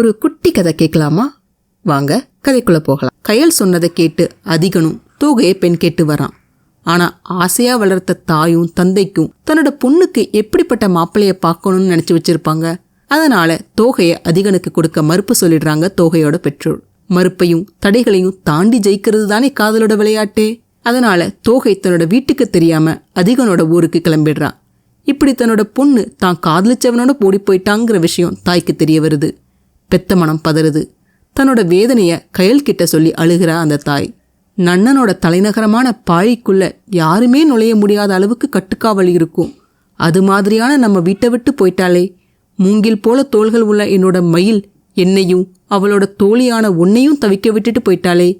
ஒரு குட்டி கதை கேட்கலாமா? வாங்க கதைக்குள்ள போகலாம். கையல் சொன்னதை கேட்டு அதிகனும் தோகையை பெண் கேட்டு வரான். ஆனா ஆசையா வளர்த்த தாயும் தந்தைக்கும் தன்னோட பொண்ணுக்கு எப்படிப்பட்ட மாப்பிள்ளைய பார்க்கணும்னு நினைச்சு வச்சிருப்பாங்க? அதனால தோகையை அதிகனுக்கு கொடுக்க மறுப்பு சொல்லிடுறாங்க தோகையோட பெற்றோர். மறுப்பையும் தடைகளையும் தாண்டி ஜெயிக்கிறது தானே காதலோட விளையாட்டே? அதனால தோகை தன்னோட வீட்டுக்கு தெரியாம அதிகனோட ஊருக்கு கிளம்பிடுறான் இப்படி தன்னோட பொண்ணு தான் காதலிச்சவனோட ஓடி போயிட்டாங்கிற விஷயம் தாய்க்கு தெரிய வருது. பெத்த மனம் பதறுது. தன்னோட வேதனைய கயல் கிட்ட சொல்லி அழுகிறா அந்த தாய். நன்னனோட தலைநகரமான பாழிக்குள்ள யாருமே நுழைய முடியாத அளவுக்கு கட்டுக்காவல் இருக்கும். அது மாதிரியான நம்ம வீட்டை விட்டு போயிட்டாலே மூங்கில் போல தோள்கள் உள்ள என்னோட மயில் என்னையும் அவளோட தோழியான உன்னையும் தவிக்க விட்டுட்டு போயிட்டாளே.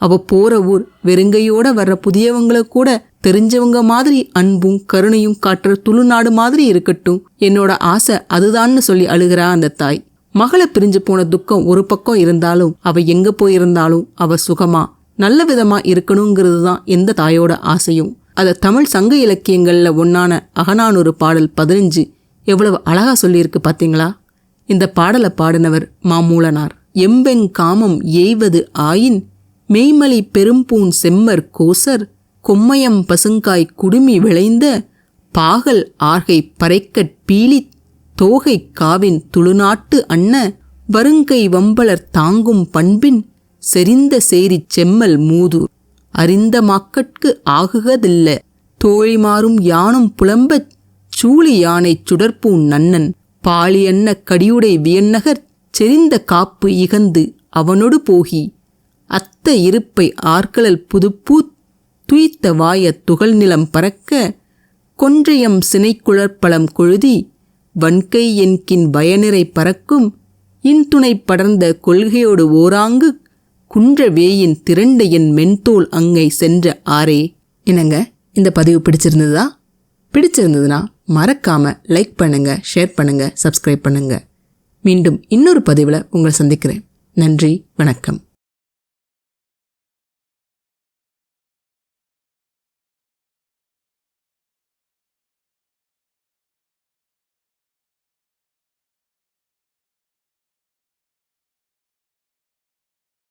அவ போற ஊர் வெறுங்கையோட வர்ற புதியவங்கள கூட தெரிஞ்சவங்க மாதிரி அன்பும் கருணையும் காட்டுற துளுநாடு மாதிரி இருக்கட்டும். என்னோட ஆசை அதுதான்னு சொல்லி அழுகிறா அந்த தாய். மகளை பிரிஞ்சு போன துக்கம் ஒரு பக்கம் இருந்தாலும் அவ எங்க போயிருந்தாலும் அவ சுகமா நல்ல விதமா இருக்கணுங்கிறது தான் எந்த தாயோட ஆசையும். அத தமிழ் சங்க இலக்கியங்கள்ல ஒன்னான அகநானூறு பாடல் பதினஞ்சு எவ்வளவு அழகா சொல்லியிருக்கு பாத்தீங்களா? இந்த பாடலை பாடினவர் மாமூலனார். எம்பெங் காமம் எய்வது ஆயின் மெய்மலி பெரும்பூன் செம்மர் கோசர் கொம்மையம் பசுங்காய் குடுமி விளைந்த பாகல் ஆர்கை பறைக்கட் பீலி தோகை காவின் துளுநாட்டு அன்ன வருங்கை வம்பலர் தாங்கும் பண்பின் செறிந்த சேரி செம்மல் மூதூர். அறிந்த மாக்கட்கு ஆகுகதில்ல. தோழிமாறும் யானும் புலம்பச் சூழி யானைச் சுடற்பூன் நன்னன். பாலியன்ன கடியுடை வியன்னகர் செறிந்த காப்பு இகந்து அவனொடு போகி. அத்த இருப்பை ஆர்கலல் புதுப்பூத் துய்த்த வாய துகள் நிலம் பறக்க கொன்றையம் சினைக்குழற்பழம் கொழுதி வன்கை என்கின் பயனிறை பறக்கும் இன்துணை படர்ந்த கொள்கையோடு ஓராங்கு குன்ற வேயின் திரண்ட என் மென்தோல் அங்கை சென்ற ஆரே என்னங்க இந்த பதிவு பிடிச்சிருந்ததா? பிடிச்சிருந்ததுன்னா மறக்காம லைக் பண்ணுங்க ஷேர் பண்ணுங்க சப்ஸ்கிரைப் பண்ணுங்க. மீண்டும் இன்னொரு பதிவில் உங்களை சந்திக்கிறேன். நன்றி வணக்கம்.